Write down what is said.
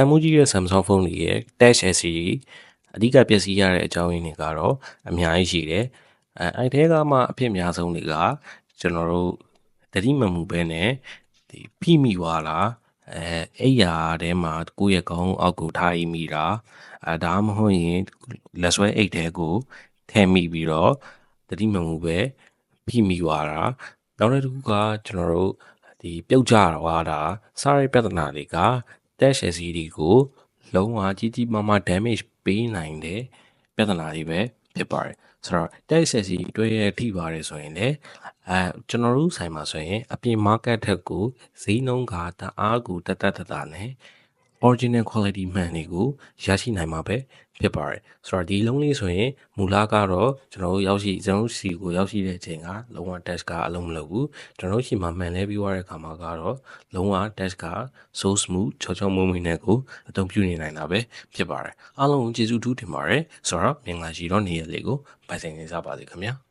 တန်မိုးကြီးတဲ့ Samsung ဖုန်းတွေရဲ့ Touch LCD အဓိကပျက်စီးရတဲ့အကြောင်းရင်းတွေကတော့အများကြီးရှိတယ်အဲအဲ့ထဲကမှအဖြစ်အများဆုံးတွေကကျွန်တော်တို့တတိမမှုပဲနဲ့ဒီဖိမိသွားတာအဲအဲ့ရာထဲမှာကိုယ့်ရဲ့ခေါင်းအောက်ကိုထားရမိတာအဲဒါမှမဟုတ်ရင်လက်ဆွဲအိတ်ထဲကိုထည့်မိပြီးတော့တတိမမှုပဲဖိမိသွားတာနောက်တစ်ခုကကျွန်တော်တို့ဒီပြုတ်ကြသွားတာစားရပြဿနာတွေက Touch LCD ကိုလုံးဝကြီးကြီးမားမား damage ပေးနိုင်တဲ့ပြဿနာတွေပဲဖြစ်ပါတယ်ဆိုတော့ Touch LCD တွေ့ရထိပါတယ်ဆိုရင်လည်းအဲကျွန်တော်တို့ဆိုင်မှာဆိုရင်အပြင် market ထက်ကိုဈေးနှုန်းကတအားကိုတက်တက်တတနဲ့ original quality မှန်တွေကိုရရှိနိုင်မှာပဲဖြစ်ပါတယ်ဆိုတော့ဒီလုံးလေးဆိုရင်မူလကတော့ကျွန်တော်တို့ရောက်ရှိကျွန်တော်တို့စီကိုရောက်ရှိတဲ့အချိန်ကလုံးဝ test ကအလုံးမလုပ်ဘူးကျွန်တော်တို့ရှိမှမှန်လဲပြီးသွားတဲ့အခါမှာကတော့လုံးဝ test က so smooth ချောချောမွေ့မွေ့နဲ့ကိုအသုံးပြုနေနိုင်တာပဲဖြစ်ပါတယ်အားလုံးကိုကျေးဇူးထူးတင်ပါတယ်ဆိုတော့မင်္ဂလာရှိတော့နေ့ရက်လေးကိုပိုင်ဆိုင်နေကြပါစေခင်ဗျာ